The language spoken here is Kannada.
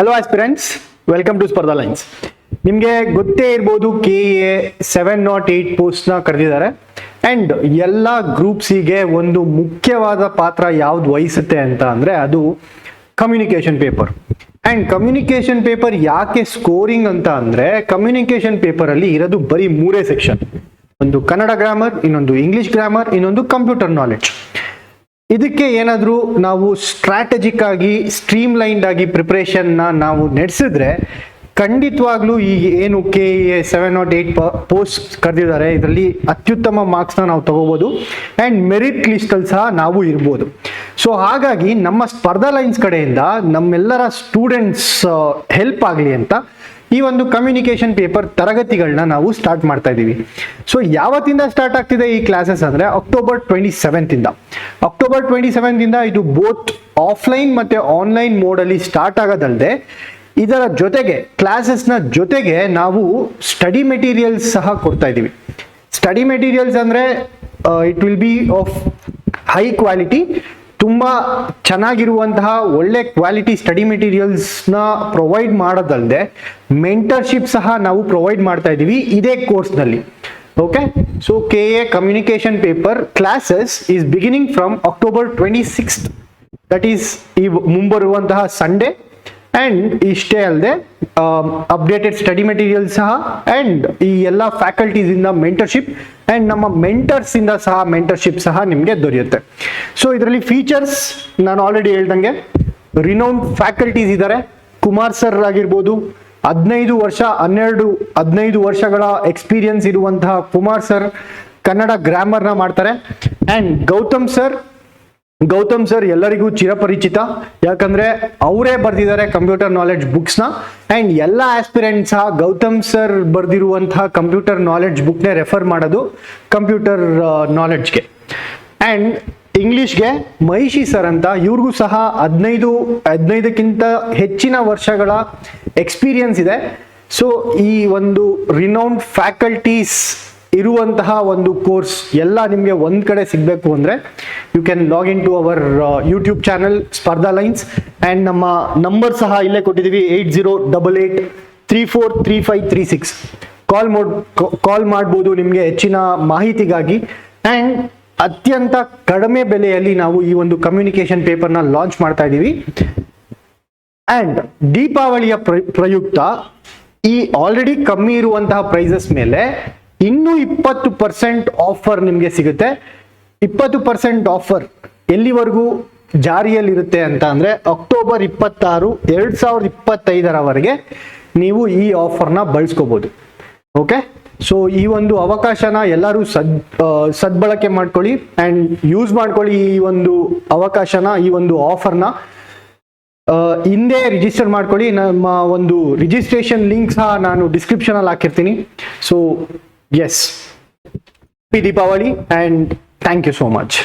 Hello aspirants welcome to Spardha Lines ನಿಮಗೆ ಗೊತ್ತೇ ಇರ್ಬೋದು K A seven naught eight ಪೋಸ್ಟ್ನ ಕರೆದಿದ್ದಾರೆ. ಆ್ಯಂಡ್ ಎಲ್ಲ ಗ್ರೂಪ್ಸಿಗೆ ಒಂದು ಮುಖ್ಯವಾದ ಪಾತ್ರ ಯಾವ್ದು ವಹಿಸುತ್ತೆ ಅಂತ ಅಂದರೆ ಅದು communication paper and communication paper ಯಾಕೆ ಸ್ಕೋರಿಂಗ್ ಅಂತ ಅಂದರೆ ಕಮ್ಯುನಿಕೇಷನ್ ಪೇಪರಲ್ಲಿ ಇರೋದು ಬರೀ ಮೂರೇ ಸೆಕ್ಷನ್ ಒಂದು ಕನ್ನಡ ಗ್ರಾಮರ್ ಇನ್ನೊಂದು ಇಂಗ್ಲಿಷ್ ಗ್ರಾಮರ್ ಇನ್ನೊಂದು ಕಂಪ್ಯೂಟರ್ ನಾಲೆಡ್ಜ್ ಇದಕ್ಕೆ ಏನಾದರೂ ನಾವು ಸ್ಟ್ರಾಟಜಿಕ್ ಆಗಿ ಸ್ಟ್ರೀಮ್ ಲೈನ್ಡ್ ಆಗಿ ಪ್ರಿಪ್ರೇಷನ್ನ ನಾವು ನಡೆಸಿದ್ರೆ ಖಂಡಿತವಾಗ್ಲೂ ಈ ಏನು K A seven naught eight post ಕರೆದಿದ್ದಾರೆ, ಇದರಲ್ಲಿ ಅತ್ಯುತ್ತಮ ಮಾರ್ಕ್ಸ್ನ ನಾವು ತಗೋಬೋದು ಆ್ಯಂಡ್ ಮೆರಿಟ್ ಲಿಸ್ಟಲ್ಲಿ ಸಹ ನಾವು ಇರ್ಬೋದು. ಸೊ ಹಾಗಾಗಿ ನಮ್ಮ ಸ್ಪರ್ಧಾ ಲೈನ್ಸ್ ಕಡೆಯಿಂದ ನಮ್ಮೆಲ್ಲರ ಸ್ಟೂಡೆಂಟ್ಸ್ ಹೆಲ್ಪ್ ಆಗಲಿ ಅಂತ ಈ ಒಂದು ಕಮ್ಯುನಿಕೇಶನ್ ಪೇಪರ್ ತರಗತಿಗಳನ್ನ ನಾವು ಸ್ಟಾರ್ಟ್ ಮಾಡ್ತಾ ಇದ್ದೀವಿ. ಸೊ ಯಾವತ್ತಿಂದ ಸ್ಟಾರ್ಟ್ ಆಗ್ತಿದೆ ಈ ಕ್ಲಾಸಸ್ ಅಂದ್ರೆ ಅಕ್ಟೋಬರ್ ಟ್ವೆಂಟಿ ಸೆವೆಂತ್ ಇಂದ. ಅಕ್ಟೋಬರ್ ಟ್ವೆಂಟಿ ಸೆವೆಂತ್ ಇಂದ ಇದು ಬೋತ್ ಆಫ್ಲೈನ್ ಮತ್ತೆ ಆನ್ಲೈನ್ ಮೋಡಲ್ಲಿ ಸ್ಟಾರ್ಟ್ ಆಗೋದಲ್ಲದೆ ಇದರ ಜೊತೆಗೆ ಕ್ಲಾಸಸ್ನ ಜೊತೆಗೆ ನಾವು ಸ್ಟಡಿ ಮೆಟೀರಿಯಲ್ಸ್ ಸಹ ಕೊಡ್ತಾ ಇದ್ದೀವಿ. ಸ್ಟಡಿ ಮೆಟೀರಿಯಲ್ಸ್ ಅಂದರೆ it will be of high quality ತುಂಬ ಚೆನ್ನಾಗಿರುವಂತಹ ಒಳ್ಳೆ ಕ್ವಾಲಿಟಿ ಸ್ಟಡಿ ಮೆಟೀರಿಯಲ್ಸ್ನ ಪ್ರೊವೈಡ್ ಮಾಡೋದಲ್ಲದೆ ಮೆಂಟರ್ಶಿಪ್ ಸಹ ನಾವು ಪ್ರೊವೈಡ್ ಮಾಡ್ತಾ ಇದ್ದೀವಿ ಇದೇ ಕೋರ್ಸ್ನಲ್ಲಿ okay so K A communication paper classes is beginning from October twenty sixth that is ಈ ಮುಂಬರುವಂತಹ ಸಂಡೇ ಆ್ಯಂಡ್ ಇಷ್ಟೇ ಅಲ್ಲದೆ ಅಪ್ಡೇಟೆಡ್ ಸ್ಟಡಿ ಮೆಟೀರಿಯಲ್ ಸಹ ಆ್ಯಂಡ್ ಈ ಎಲ್ಲ ಫ್ಯಾಕಲ್ಟೀಸಿಂದ ಮೆಂಟರ್ಶಿಪ್ ಆ್ಯಂಡ್ ನಮ್ಮ ಮೆಂಟರ್ಸಿಂದ ಸಹ ಮೆಂಟರ್ಶಿಪ್ ಸಹ ನಿಮಗೆ ದೊರೆಯುತ್ತೆ. ಸೊ ಇದರಲ್ಲಿ ಫೀಚರ್ಸ್ ನಾನು ಆಲ್ರೆಡಿ ಹೇಳ್ದಂಗೆ. ರಿನೌಂಡ್ ಫ್ಯಾಕಲ್ಟೀಸ್ ಇದ್ದಾರೆ ಕುಮಾರ್ ಸರ್ ಆಗಿರ್ಬೋದು, ಹದಿನೈದು ವರ್ಷ, ಹನ್ನೆರಡು, ಹದಿನೈದು ವರ್ಷಗಳ ಎಕ್ಸ್ಪೀರಿಯನ್ಸ್ ಇರುವಂತಹ ಕುಮಾರ್ ಸರ್ ಕನ್ನಡ ಗ್ರಾಮರ್ನ ಮಾಡ್ತಾರೆ. And Gautam sir Gautam sir ಎಲ್ಲರಿಗೂ ಚಿರಪರಿಚಿತ. ಯಾಕಂದ್ರೆ ಅವರೇ ಬರೆದಿದ್ದಾರೆ ಕಂಪ್ಯೂಟರ್ ನಾಲೆಡ್ಜ್ ಬುಕ್ಸ್ನ ಆ್ಯಂಡ್ ಎಲ್ಲ ಆಸ್ಪಿರೆಂಟ್ ಸಹ ಗೌತಮ್ ಸರ್ ಬರೆದಿರುವಂತಹ ಕಂಪ್ಯೂಟರ್ ನಾಲೆಡ್ಜ್ ಬುಕ್ನೇ ರೆಫರ್ ಮಾಡೋದು ಕಂಪ್ಯೂಟರ್ ನಾಲೆಡ್ಜ್ಗೆ ಆ್ಯಂಡ್ ಇಂಗ್ಲಿಷ್ಗೆ ಮಹಿಷಿ ಸರ್ ಅಂತ ಇವ್ರಿಗೂ ಸಹ ಹದಿನೈದು, ಹದಿನೈದಕ್ಕಿಂತ ಹೆಚ್ಚಿನ ವರ್ಷಗಳ ಎಕ್ಸ್ಪೀರಿಯನ್ಸ್ ಇದೆ. ಸೊ ಈ ಒಂದು ರಿನೌಂಡ್ ಫ್ಯಾಕಲ್ಟೀಸ್ ಇರುವಂತಹ ಒಂದು ಕೋರ್ಸ್ ಎಲ್ಲ ನಿಮಗೆ ಒಂದು ಕಡೆ ಸಿಗಬೇಕು ಅಂದರೆ you can log in to our YouTube channel Spardha Lines and ನಮ್ಮ ನಂಬರ್ ಸಹ ಇಲ್ಲೇ ಕೊಟ್ಟಿದ್ದೀವಿ eight zero double eight three four three five three six call mode call ಮಾಡ್ಬೋದು ನಿಮಗೆ ಹೆಚ್ಚಿನ ಮಾಹಿತಿಗಾಗಿ. ಆ್ಯಂಡ್ ಅತ್ಯಂತ ಕಡಿಮೆ ಬೆಲೆಯಲ್ಲಿ ನಾವು ಈ ಒಂದು ಕಮ್ಯುನಿಕೇಶನ್ ಪೇಪರ್ನ ಲಾಂಚ್ ಮಾಡ್ತಾ ಇದ್ದೀವಿ ಆ್ಯಂಡ್ ದೀಪಾವಳಿಯ ಪ್ರ- ಪ್ರಯುಕ್ತ ಈ ಆಲ್ರೆಡಿ ಕಮ್ಮಿ ಇರುವಂತಹ ಪ್ರೈಸಸ್ ಮೇಲೆ ಇನ್ನೂ ಇಪ್ಪತ್ತು ಪರ್ಸೆಂಟ್ ಆಫರ್ ನಿಮಗೆ ಸಿಗುತ್ತೆ. ಇಪ್ಪತ್ತು ಪರ್ಸೆಂಟ್ ಆಫರ್ ಎಲ್ಲಿವರೆಗೂ ಜಾರಿಯಲ್ಲಿರುತ್ತೆ ಅಂತ ಅಂದರೆ ಅಕ್ಟೋಬರ್ ಇಪ್ಪತ್ತಾರು, ಎರಡು ಸಾವಿರದ ಇಪ್ಪತ್ತೈದರವರೆಗೆ ನೀವು ಈ ಆಫರ್ನ ಬಳಸ್ಕೋಬೋದು. ಓಕೆ ಸೊ ಈ ಒಂದು ಅವಕಾಶನ ಎಲ್ಲರೂ ಸದ್ ಸದ್ಬಳಕೆ ಮಾಡ್ಕೊಳ್ಳಿ ಆ್ಯಂಡ್ ಯೂಸ್ ಮಾಡ್ಕೊಳ್ಳಿ ಈ ಒಂದು ಅವಕಾಶನ, ಈ ಒಂದು ಆಫರ್ನ ಹಿಂದೆ ರಿಜಿಸ್ಟರ್ ಮಾಡ್ಕೊಳ್ಳಿ. ನಮ್ಮ ಒಂದು ರಿಜಿಸ್ಟ್ರೇಷನ್ ಲಿಂಕ್ ಸಹ ನಾನು ಡಿಸ್ಕ್ರಿಪ್ಷನಲ್ಲಿ ಹಾಕಿರ್ತೀನಿ. So Yes. Happy Pawali, and thank you so much.